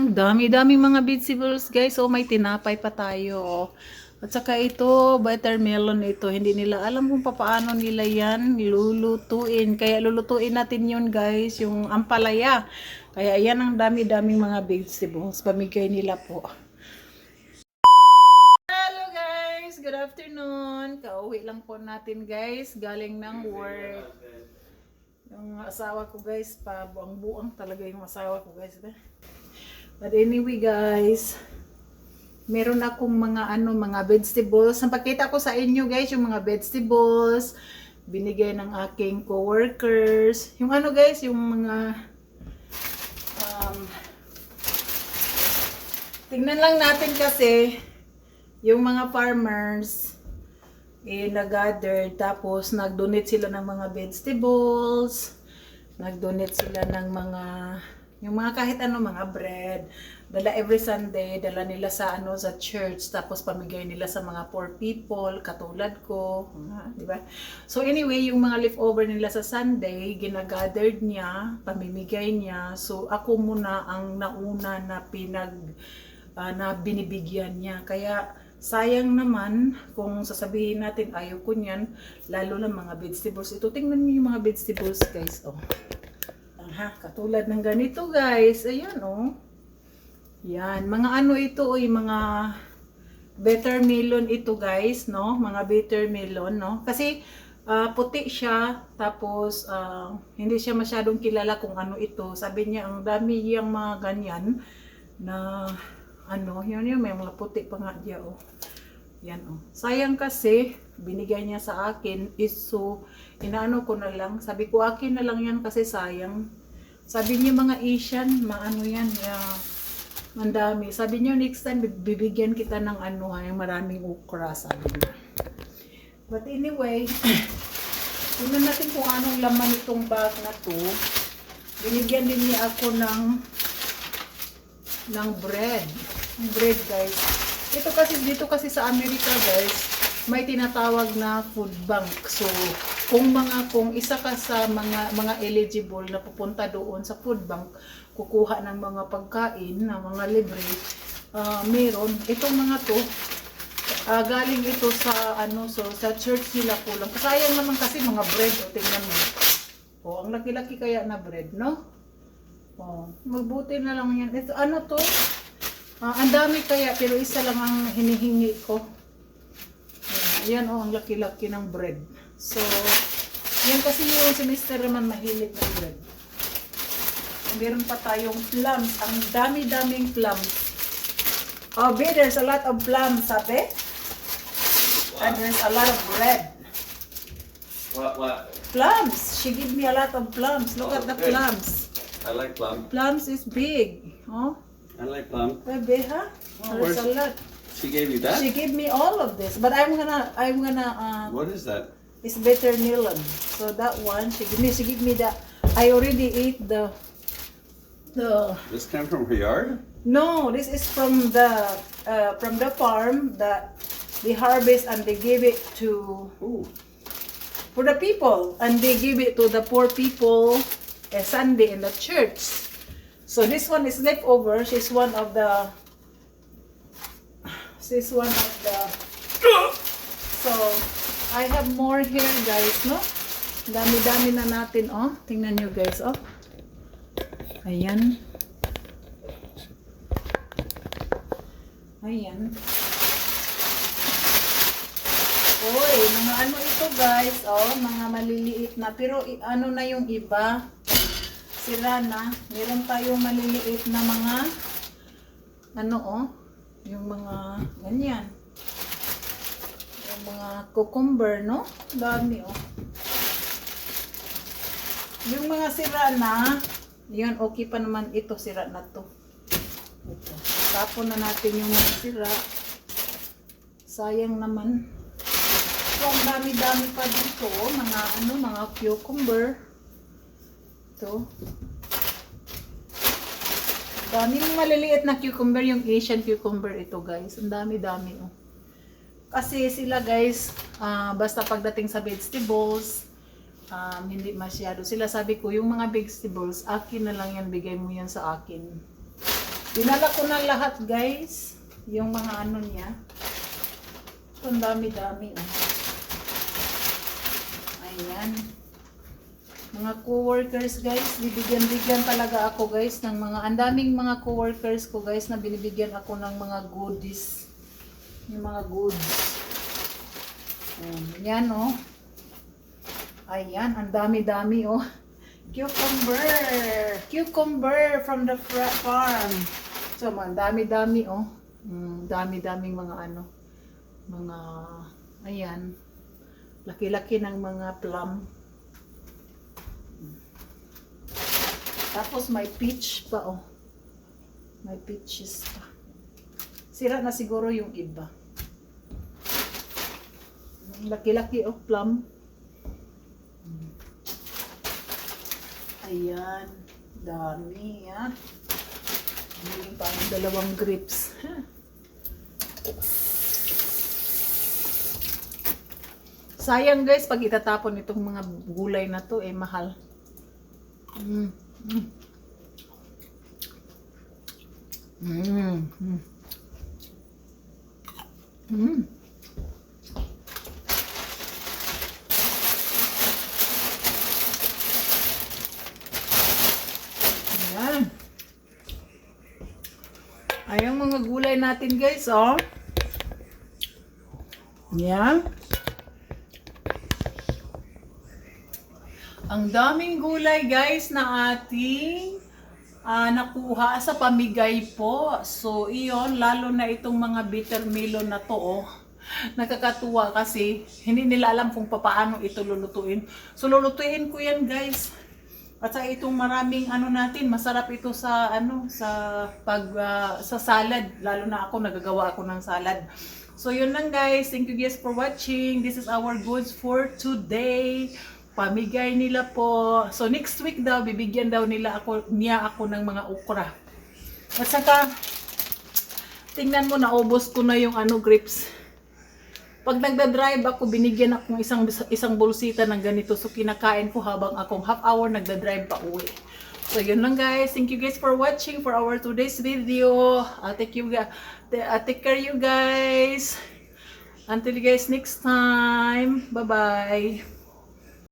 ang dami-dami mga vegetables guys. Oh, may tinapay pa tayo. oh. At saka ito, buttermelon ito. Hindi nila alam kung paano nila yan lulutuin. Kaya lulutuin natin yun guys, yung ampalaya. Kaya yan ang dami-daming mga vegetables. Pamigay nila po. Hello guys! Good afternoon! Kauwi lang po natin guys. Galing ng work. Yung asawa ko guys, pa buang-buang talaga yung asawa ko guys. But anyway guys, meron akong mga ano, mga vegetables. Napakita ko sa inyo guys, yung mga vegetables binigay ng aking co-workers. Yung ano guys, yung mga um, tingnan lang natin kasi yung mga farmers eh, nag-gather, tapos nag-donate sila ng mga vegetables, nag-donate sila ng mga, yung mga kahit ano, mga bread, dala every Sunday, dala nila sa ano, sa church, tapos pamigay nila sa mga poor people, katulad ko, mga, di ba? So anyway, yung mga leftover nila sa Sunday, ginagathered niya, pamimigay niya, so ako muna ang nauna na pinag, ah, na binibigyan niya, kaya sayang naman kung sasabihin natin ayaw ko niyan, lalo na mga vegetables. Ito, tingnan niyo yung mga vegetables, guys. Oh. Aha, katulad ng ganito, guys. Ayan, oh. Yan, mga ano ito, oy, mga better melon ito, guys, no? Mga better melon, no? Kasi ah, puti siya, tapos ah, hindi siya masyadong kilala kung ano ito. Sabi niya, ang dami yung mga ganyan na ano, yun yun, may mga puti pa nga diya, oh. Yan, oh. Sayang kasi, binigay niya sa akin, is so, inaano ko na lang, sabi ko, akin na lang yan kasi sayang. Sabi niya mga Asian, maano yan, yeah, mandami. Sabi niya, next time, bibigyan kita ng ano, yung maraming okra, sabi niya. But anyway, tingnan natin kung anong laman itong bag na to. Binigyan din niya ako ng ng bread. Ng bread, guys. Ito kasi, dito kasi sa Amerika, guys, may tinatawag na food bank. So, kung mga, kung isa ka sa mga, mga eligible na pupunta doon sa food bank, kukuha ng mga pagkain, ng mga libre, ah, meron. Itong mga to, ah, galing ito sa, ano, so, sa church nila kulang. Kasayang naman kasi mga bread, o, tingnan mo. O, ang laki-laki kaya na bread, no? Oh, magbuti na lang yan. Ito, ano to? Ah, ang dami kaya, pero isa lang ang hinihingi ko. Ayan, oh, ang laki-laki ng bread. So, yan kasi yung si Mr. naman mahilig ng bread. Meron pa tayong plums. Ang dami-daming plums. Oh, B, there's a lot of plums, sabi? And there's a lot of bread. What? What? Plums. She gave me a lot of plums. Look Oh, at the good. plums. I like plum. Plums is big. Oh, I like plum. Bebe, huh? Oh, There's a lot. She gave you that? She gave me all of this, but I'm gonna, I'm gonna, uh, What is that? it's better melon. So that one, she gave me, she gave me that. I already ate the, the. This came from her yard? No, this is from the, uh, from the farm that they harvest and they give it to Ooh. for the people and they give it to the poor people a Sunday in the church. So this one is leftover. She's one of the. She's one of the. So I have more here, guys. No, dami-dami na natin. Oh, tingnan nyo, guys. Oh, ayan. Ayan. Uy, mga ano ito guys, oh, mga maliliit na. Pero ano na yung iba, sila na. Meron tayong maliliit na mga, ano oh, yung mga, ganyan. Yung mga cucumber, no? Dami oh. Yung mga sira na, yun, okay pa naman ito, sira na to. Ito. Tapon na natin yung mga sira. Sayang naman. So, dami-dami pa dito, oh, mga ano, mga cucumber. Ito. Daming maliliit na cucumber, yung Asian cucumber ito, guys. Ang dami-dami, oh. Kasi sila, guys, ah, basta pagdating sa vegetables, um, hindi masyado. Sila sabi ko, yung mga vegetables, akin na lang yan, bigay mo yan sa akin. Dinala ko na lahat, guys. Yung mga ano niya. Ito, Ang dami-dami. Oh. Ayan. Mga co-workers, guys. Bibigyan-bigyan talaga ako, guys, ng mga... Ang daming mga co-workers ko, guys, na binibigyan ako ng mga goodies. Yung mga goods. Ayan, yan, oh. Ayan, ang dami-dami, oh. Cucumber! Cucumber from the farm. So, ang dami-dami, oh. Mm, dami-daming mga ano. Mga, ayan. Laki-laki ng mga plum. Tapos may peach pa, oh. May peaches pa. Sira na siguro yung iba. Laki-laki, oh, plum. Ayan. Dami, ah. Hindi pa ang dalawang grapes. Sayang guys, pag itatapon itong mga gulay na to, eh mahal. Mm. Mm. Mm. Mm. Ayan. Ayan mga gulay natin guys, oh. Yan. Ang daming gulay guys na ating ah, nakuha sa pamigay po. So, iyon, lalo na itong mga bitter melon na to, oh. Nakakatuwa kasi hindi nila alam kung paano ito lulutuin. So, lulutuin ko yan guys. At sa itong maraming ano natin, masarap ito sa ano sa pag ah, sa salad, lalo na ako nagagawa ako ng salad. So yun lang guys, thank you guys for watching. This is our goods for today. Pamigay nila po. So next week daw bibigyan daw nila ako niya ako ng mga okra. At saka tingnan mo naubos ko na yung ano grapes. Pag nagda-drive ako, binigyan ako ng isang isang bulsita ng ganito. So kinakain ko habang akong half hour nagda-drive pa uwi. So yun lang guys. Thank you guys for watching for our today's video. I'll take you ga- I'll take care you guys. Until you guys next time. Bye-bye.